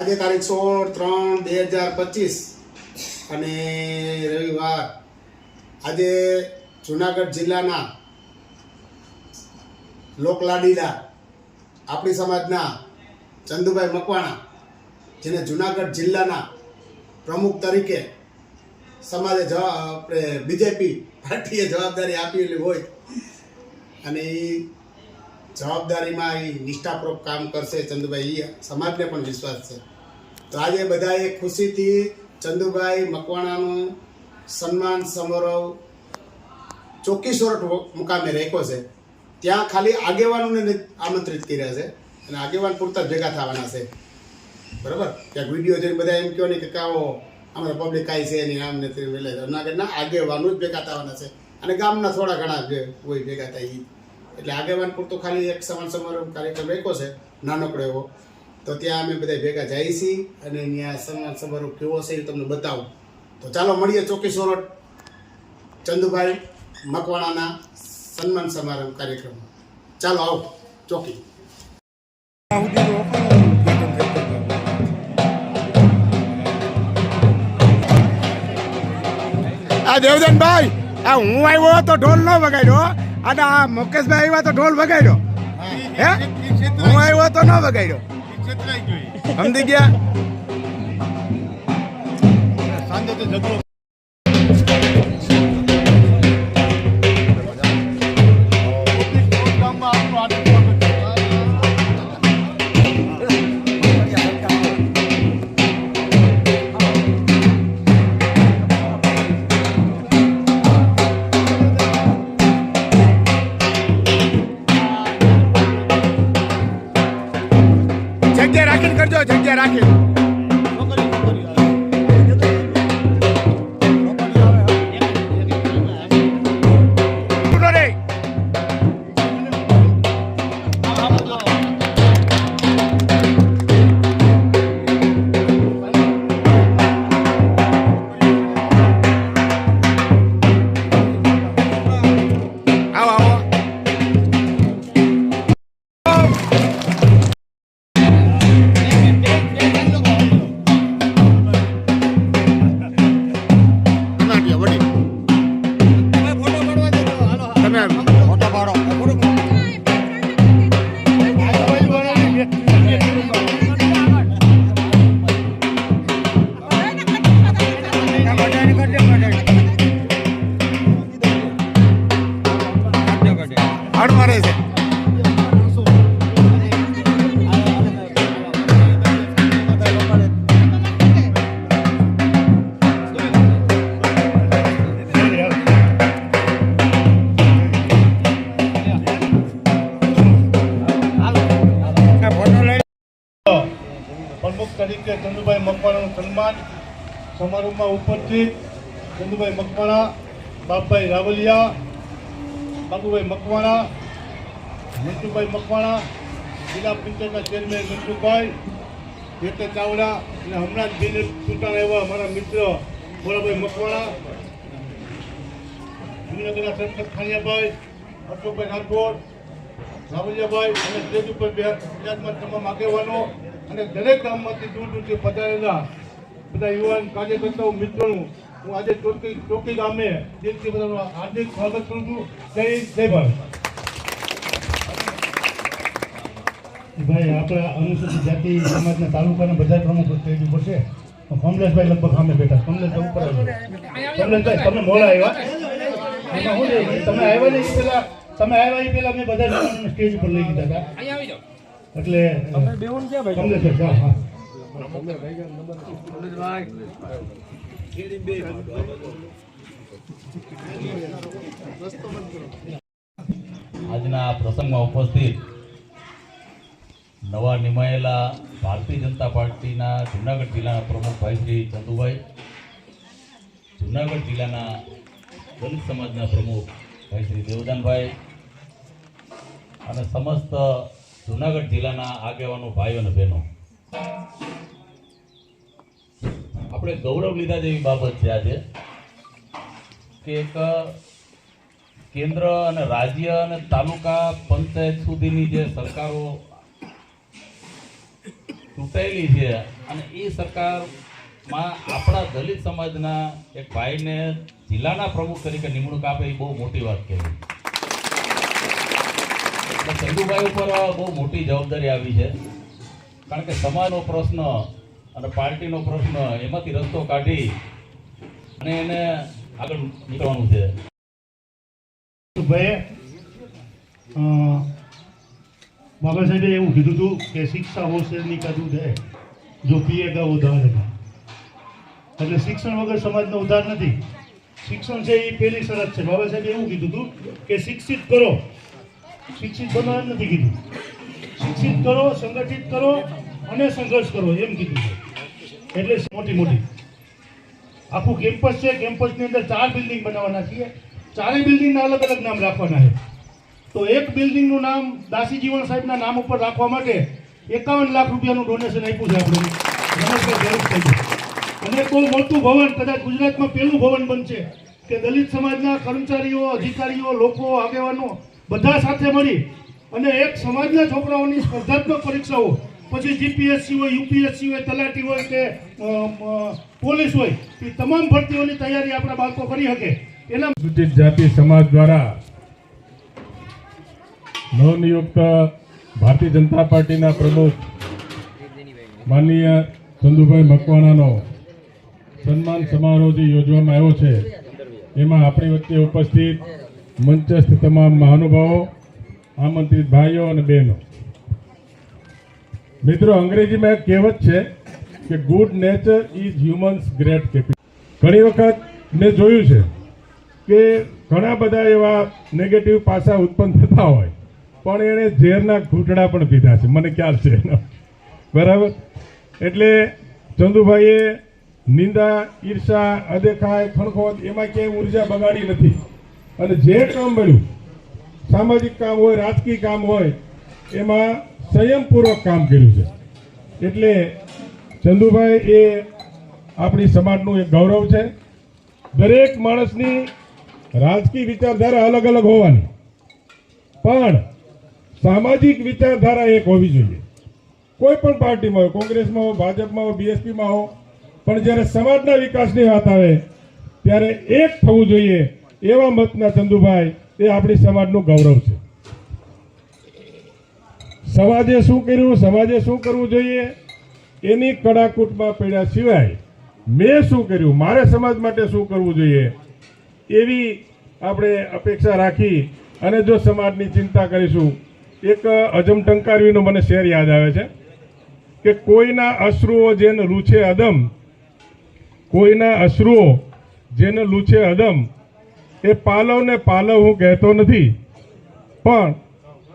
આજે તારીખ સોળ ત્રણ બે હજાર પચીસ અને રવિવાર. આજે જુનાગઢ જિલ્લાના લોકલાડીલા આપણી સમાજના ચંદુભાઈ મકવાણા, જેને જુનાગઢ જિલ્લાના પ્રમુખ તરીકે સમાજે જવા, આપણે બીજેપી પાર્ટીએ જવાબદારી આપેલી હોય, અને એ જવાબદારીમાં એ નિષ્ઠાપૂર્વક કામ કરશે ચંદુભાઈ એ સમાજને પણ વિશ્વાસ છે. તો આજે બધાએ ખુશીથી ચંદુભાઈ મકવાણાનું સન્માન સમારોહ ચોકીસોરઠ મુકામે રાખ્યો છે. ત્યાં ખાલી આગેવાનોને આમંત્રિત કર્યા છે અને આગેવાન પૂરતા ભેગા થવાના છે. બરાબર? ક્યાંક વીડિયો જોઈને બધા એમ કહો ને કે કાવો અમારા પબ્લિક કાંઈ છે નહીં, આમ નથી એટલે જુનાગઢના આગેવાનો જ ભેગા થવાના છે. અને ગામના થોડા ઘણા જે હોય ભેગા થાય ઈ. એટલે આગેવાન પૂરતો ખાલી એક સમાન સમારોહ કાર્યક્રમ રાખ્યો છે, નાનકડો એવો. તો ત્યાં અમે બધા ભેગા જઈએ છીએ અને ત્યાં સન્માન સમારોહ કેવો છે એ તમને બતાવું. તો ચાલો મળીએ ચોકી સોરઠ ચંદુભાઈ મકવાણાના સન્માન સમારંભ કાર્યક્રમમાં. ચાલો આવો, ચોકી. આ દેવદનભાઈ, આ હું આવ્યો તો ઢોલ ન વગાડ્યો. અને આ મુકેશભાઈ આવ્યા તો ઢોલ વગાડ્યો. હે. હું? આવ્યો તો ન વગાડ્યો. સમજી ગયા? જગ્યા રાખીને કરજો જગ્યા રાખીને. હાડ મારે છે. પ્રમુખ તરીકે ચંદુભાઈ મકવાણાનું સન્માન સમારોહમાં ઉપસ્થિત ચંદુભાઈ મકવાણા બાપભાઈ રાવલિયા બાબુભાઈ મકવાણા મિન્ટુભાઈ મકવાણા, જિલ્લા પંચાયતના ચેરમેન મિન્ટુભાઈ જેતે ચાવડા અને હમણાં જ બિલ ચૂંટાણા એવા અમારા મિત્ર ભોળાભાઈ મકવાણા, જુનાગઢના સરપંચ ખાનિયાભાઈ, અશોકભાઈ રાઠોડ રાવલિયાભાઈ અને સ્ટેજ ઉપર બે- બિરાજમાન તમામ આગેવાનો અને દરેક ગામમાંથી દૂર દૂરથી પધારેલા બધા યુવાન કાર્યકર્તાઓ, મિત્રોનું હું આજે ચોકી ચોકી ગામે દિલથી બધાનું હાર્દિક સ્વાગત કરું છું. જય જય ભારત. ભાઈ આપણા અનુસૂચિત જાતિ સમાજના તાલુકાના બધા પ્રમુખ ઉપર છે કમલેશભાઈ લગભગ સામે બેઠા કમલેશભાઈ ઉપર કમલેશભાઈ તમે મોડા આવ્યા. એમાં તમે આવ્યા નહીં પેલા તમે આવ્યા એ પેલા મેં બધા સ્ટેજ ઉપર લઈ લીધા હતા. એટલે કમલેશભાઈ હા હા. આજના આ પ્રસંગમાં ઉપસ્થિત નવા નિમાયેલા ભારતીય જનતા પાર્ટીના જુનાગઢ જિલ્લાના પ્રમુખ ભાઈ શ્રી ચંદુભાઈ, જુનાગઢ જિલ્લાના દલિત સમાજના પ્રમુખ ભાઈ શ્રી દેવદાનભાઈ અને સમસ્ત જુનાગઢ જિલ્લાના આગેવાનો ભાઈઓ અને બહેનો. આપણે ગૌરવ લીધા જેવી બાબત છે આજે કે એક કેન્દ્ર અને રાજ્ય અને તાલુકા પંચાયત સુધીની જે સરકારો ચૂંટાયેલી છે અને એ સરકારમાં આપણા દલિત સમાજના એક ભાઈને જિલ્લાના પ્રમુખ તરીકે નિમણૂક આપે એ બહુ મોટી વાત કહેવાય ચંદુભાઈ ઉપર બહુ મોટી જવાબદારી આવી છે. કારણ કે સમાજનો પ્રશ્ન અને પાર્ટીનો પ્રશ્ન એમાંથી રસ્તો કાઢી અને એને આગળ નીકળવાનું છે. ભાઈ બાબા સાહેબે એવું કીધું હતું કે શિક્ષા હોશે નીકળવું છે જો પીએગા ઉદાહરણ એટલે શિક્ષણ વગર સમાજનો ઉધાર નથી. શિક્ષણ છે એ પહેલી શરત છે. બાબા સાહેબે એવું કીધું હતું કે શિક્ષિત કરો. શિક્ષિત બનવા નથી કીધું. શિક્ષિત કરો, સંગઠિત કરો અને સંઘર્ષ કરો, એમ કીધું છે. એટલે મોટી મોટી. આખું કેમ્પસ છે કેમ્પસની અંદર ચાર બિલ્ડિંગ બનાવવાના છીએ. ચારેય બિલ્ડિંગના અલગ અલગ નામ રાખવાના છે. તો એક બિલ્ડિંગનું નામ દાસી જીવન સાહેબના નામ ઉપર રાખવા માટે એકાવન લાખ રૂપિયાનું ડોનેશન આપ્યું છે આપણે. અને કોઈ મોટું ભવન, કદાચ ગુજરાતમાં પહેલું ભવન બનશે, કે દલિત સમાજના કર્મચારીઓ, અધિકારીઓ, લોકો, આગેવાનો બધા સાથે મળી અને એક સમાજના છોકરાઓની સ્પર્ધાત્મક પરીક્ષાઓ પછી જીપીએસસી હોય યુપીએસસી હોય, તલાટી હોય કે પોલીસ હોય, એ તમામ ભરતીઓની તૈયારી આપણા બાળકો કરી શકે. એના અનુસૂચિત જાતિ સમાજ દ્વારા નવનિયુક્ત ભારતીય જનતા પાર્ટીના પ્રમુખ માનનીય ચંદુભાઈ મકવાણાનો સન્માન સમારોહ જે યોજવામાં આવ્યો છે, એમાં આપણી વચ્ચે ઉપસ્થિત મંચસ્થ તમામ મહાનુભાવો, આમંત્રિત ભાઈઓ અને બહેનો. મિત્રો, અંગ્રેજીમાં એક કહેવત છે કે good nature is humans great capital ઘણી વખત મેં જોયું છે કે ઘણા બધા એવા નેગેટિવ પાસા ઉત્પન્ન થતા હોય, પણ એણે ઝેરના ઘૂંટડા પણ પીધા છે. મને ખ્યાલ છે એનો. બરાબર? એટલે ચંદુભાઈએ નિંદા, ઈર્ષા, અદેખાય ખણખોદ એમાં ક્યાંય ઊર્જા બગાડી નથી. અને જે કામ મળ્યું, સામાજિક કામ હોય, રાજકીય કામ હોય, એમાં સંયમપૂર્વક કામ કર્યું છે. એટલે ચંદુભાઈ એ આપણી સમાજનું એક ગૌરવ છે. દરેક માણસની રાજકીય વિચારધારા અલગ અલગ હોવાની. પણ સામાજિક વિચારધારા એક હોવી જોઈએ. કોઈ પણ પાર્ટીમાં હોય, કોંગ્રેસમાં હોય, ભાજપમાં હોય, બીએસપીમાં હોય, પણ જ્યારે સમાજના વિકાસની વાત આવે, ત્યારે એક થવું જોઈએ એવા મતના ચંદુભાઈ એ આપણી સમાજનું ગૌરવ છે. સમાજે શું કર્યું? સમાજે શું કરવું જોઈએ? એની કડાકૂટમાં પડ્યા સિવાય મેં શું કર્યું? મારે સમાજ માટે શું કરવું જોઈએ? એવી આપણે અપેક્ષા રાખી અને જો સમાજની ચિંતા કરીશું, એક અજમ ટંકારવીનો મને શેર યાદ આવે છે કે કોઈના અશ્રુઓ જેને લૂછે અદમ, કોઈના અશ્રુઓ જેને લૂછે અદમ, એ પાલવને પાલવ હું કહેતો નથી, પણ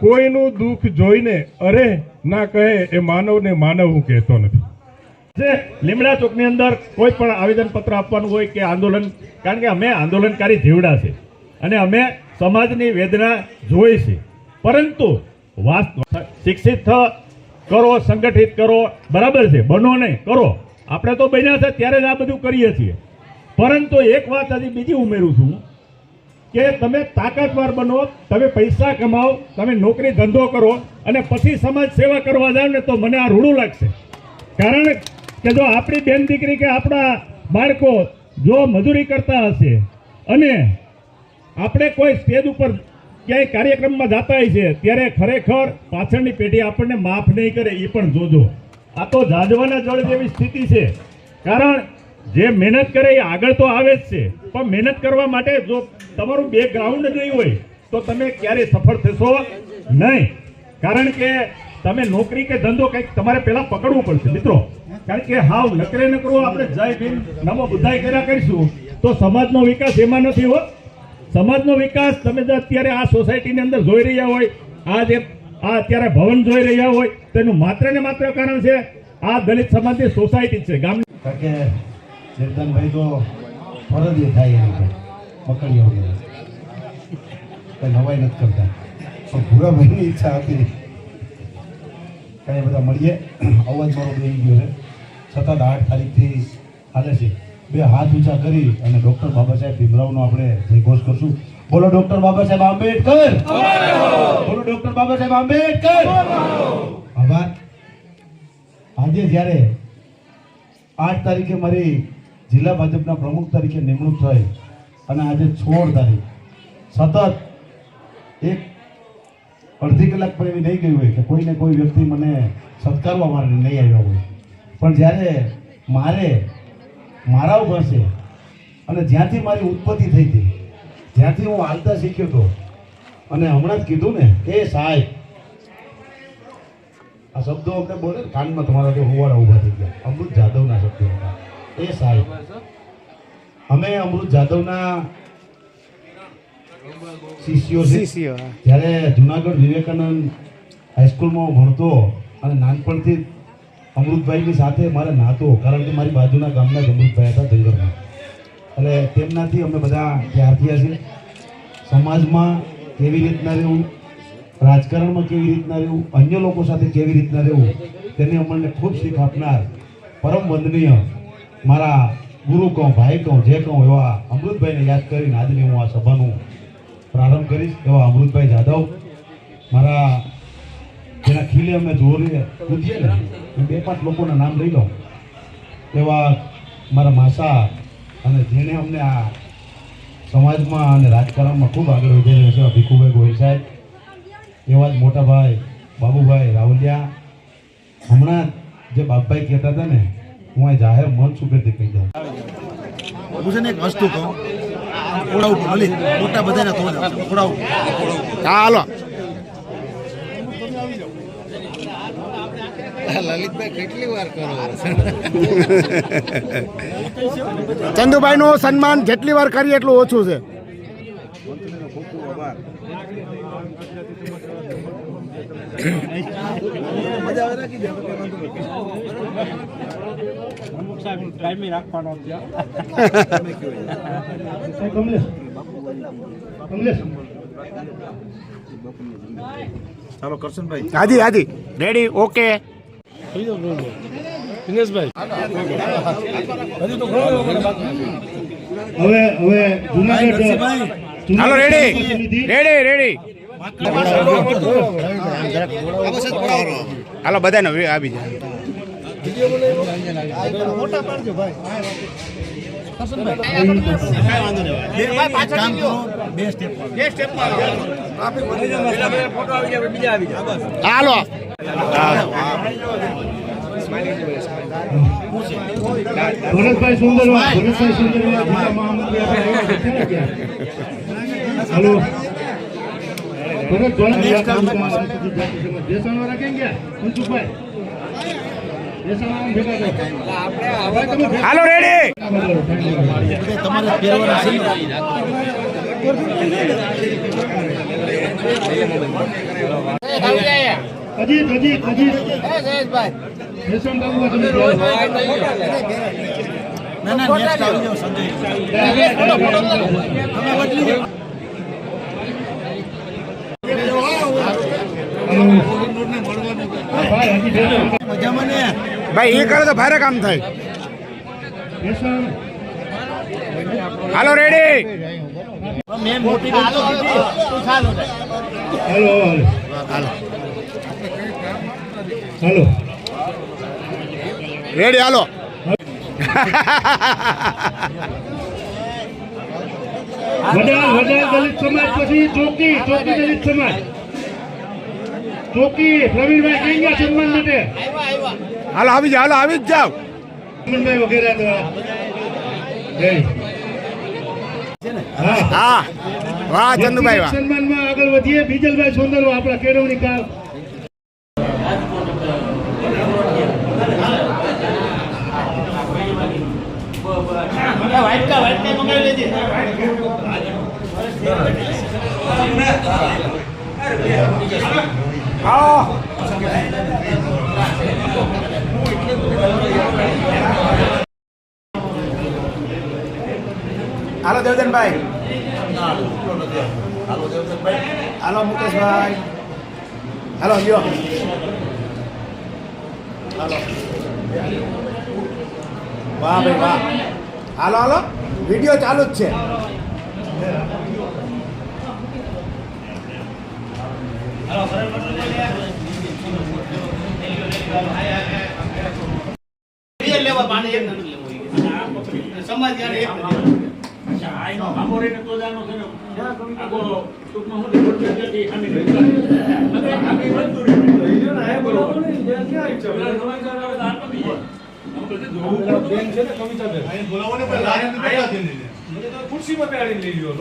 કોઈનું દુઃખ જોઈને અરે ના કહે એ માનવને માનવ હું કહેતો નથી. જે લીમડા ચોકની અંદર કોઈ પણ આવેદન પત્ર આપવાનું હોય કે આંદોલન, કારણ કે અમે આંદોલનકારી જીવડા છે અને અમે સમાજની વેદના જોઈ છે. પરંતુ શિક્ષિત કરો, સંગઠિત કરો, બરાબર છે, બનો નહીં, કરો. આપણે તો બન્યા છે, ત્યારે જ આ બધું કરીએ છીએ. પરંતુ એક વાત હજી બીજી ઉમેરું છું. કે તમે તાકાતવાર બનો, તમે પૈસા કમાઓ, તમે નોકરી ધંધો કરો અને પછી સમાજ સેવા કરવા જાવ ને તો મને આ રૂડું લાગશે. કારણ કે જો આપણી બેન દીકરી કે આપણા બાળકો જો મજૂરી કરતા હશે અને આપણે કોઈ સ્ટેજ ઉપર ક્યાંય કાર્યક્રમમાં જતા હોય છે, ત્યારે ખરેખર પાછળની પેઢી આપણને માફ નહીં કરે, એ પણ જોજો. આ તો જાજવાના જળ જેવી સ્થિતિ છે. કારણ જે મહેનત કરે એ આગળ તો આવે જ છે. પણ મહેનત કરવા માટે જો તમારું બેકગ્રાઉન્ડ નહીં હોય, તો તમે ક્યારે સફળ થશો? નહીં. કારણ કે તમે નોકરી કે ધંધો કંઈક તમારે પહેલા પકડવું પડશે, મિત્રો. કારણ કે હાવ નકરે નકરો આપણે જય ભીમ નમો બુદ્ધાય કર્યા કરીશું, તો સમાજનો વિકાસ એમાં નથી હો સમાજનો વિકાસ તમે અત્યારે આ સોસાયટીની અંદર જોઈ રહ્યા હોય, આ જે આ અત્યારે ભવન જોઈ રહ્યા હોય તેનું માત્ર ને માત્ર કારણ છે આ દલિત સમાજની સોસાયટી છે ગામ કારણ ચેતનભાઈ તો ફરજ થાય એની છે પકડીઓ વગેરે. કઈ નવાઈ નથી કરતા. પણ ભૂરાભાઈની ઈચ્છા હતી. કાંઈ બધા મળીએ. અવાજ મારો બેસી ગયો છે. સતત આઠ તારીખથી હાલે છે. બે હાથ ઊંચા કરી અને ડૉક્ટર બાબા સાહેબ ભીમરાવનો આપણે જયઘોષ કરશું. બોલો ડૉક્ટર બાબા સાહેબ આંબેડકર! બોલો ડૉક્ટર બાબા સાહેબ આંબેડકર! આભાર. આજે જ્યારે આઠ તારીખે મારી જિલ્લા ભાજપના પ્રમુખ તરીકે નિમણૂક થઈ અને આજે સોળ તારીખ સતત એક અડધી કલાક પણ એવી નહીં ગઈ હોય કે કોઈને કોઈ વ્યક્તિ મને સત્કારવા માટે નહીં આવ્યા હોય. પણ જ્યારે મારે મારા પાસે અને જ્યાંથી મારી ઉત્પત્તિ થઈ હતી, જ્યાંથી હું હાલતા શીખ્યો હતો અને હમણાં જ કીધું ને, એ સાહેબ, આ શબ્દો અમને બોલે કાનમાં તમારા જે હોવાળા ઊભા થઈ ગયા. અમૃત જાદવના શબ્દો હતા. એ સારું અમે અમૃત જાદવના શિષ્યો છે. જ્યારે જુનાગઢ વિવેકાનંદ હાઈસ્કૂલમાં ભણતો અને નાનપણથી અમૃતભાઈની સાથે મારે નાતો કારણ કે મારી બાજુના ગામના જ અમૃતભાઈ હતા જંગલમાં. એટલે તેમનાથી અમે બધા ત્યાર થયા છીએ. સમાજમાં કેવી રીતના રહેવું રાજકારણમાં કેવી રીતના રહેવું અન્ય લોકો સાથે કેવી રીતના રહેવું તેની અમને ખૂબ શીખ આપનાર પરમ વંદનીય મારા ગુરુ કહું, ભાઈ કહું, જે કહું એવા અમૃતભાઈને યાદ કરીને આજની હું આ સભાનું પ્રારંભ કરીશ, એવા અમૃતભાઈ જાદવ. મારા જેના ખીલે અમે જોરીએ પૂછીએ ને એ બે પાંચ લોકોના નામ લઈ લઉં. એવા મારા માસા અને જેણે અમને આ સમાજમાં અને રાજકારણમાં ખૂબ આગળ વધી રહ્યો છે ભીખુભાઈ ગોહિલ સાહેબ. એવા જ મોટા ભાઈ બાબુભાઈ રાવલિયા. હમણાં જે બાપભાઈ કહેતા હતા ને હું જાહેર મંચ ઉપરથી કહી દઉં. હું છે ને એક વસ્તુ કહું. ખોડાવું ભલે મોટા બધાને ખોડાવું ખોડાવું હા હાલો. ચંદુભાઈ નું સન્માન જેટલી વાર કરીએ એટલું ઓછું છે. કમલેશ રાખવાનો ચાલો કરશનભાઈ હાજી હાજી રેડી ઓકે હાલો રેડી રેડી રેડી હાલો, બધાને આવી જાય. કરો બે સ્ટેપ હાલો ભરતભાઈ સુંદરવા ભરતભાઈ સુંદરવા? હલો ભરતભાઈ દેસાણવાળા કેમ ગયા મનસુખભાઈ હાલો રેડી તમારે દેસાણ બાબુ તમે જાઓ. ના ના નેક્સ્ટ આવી જાઓ સંજય તમે બદલી હજી દેસાણ મજામાં ને ભાઈ એ કરે તો ભારે કામ થાય. હાલો રેડી હાલો રેડી હાલો. વડાલ વડાલ દલિત સમાજ પછી ચોકી ચોકી દલિત સમાજ. ચોકી પ્રવીણભાઈ સન્માન માટે. હાલો આવી જાવ હાલો આવી જ જાવ હા. હા. વાહ ચંદુભાઈ વાહ. સન્માનમાં આગળ વધીએ. બીજલભાઈ સોંદરવા આપણા કેળવણી કાર હાલો દેવદનભાઈ. હાલો મુકેશભાઈ. હાલો ગયો હાલો. વાહ ભાઈ, વાહ. હાલો હાલો. વીડિયો ચાલુ જ છે. સમાજ કવિતા બેન. મને તો ખુરશી પર બેહાડી લઈ ગયો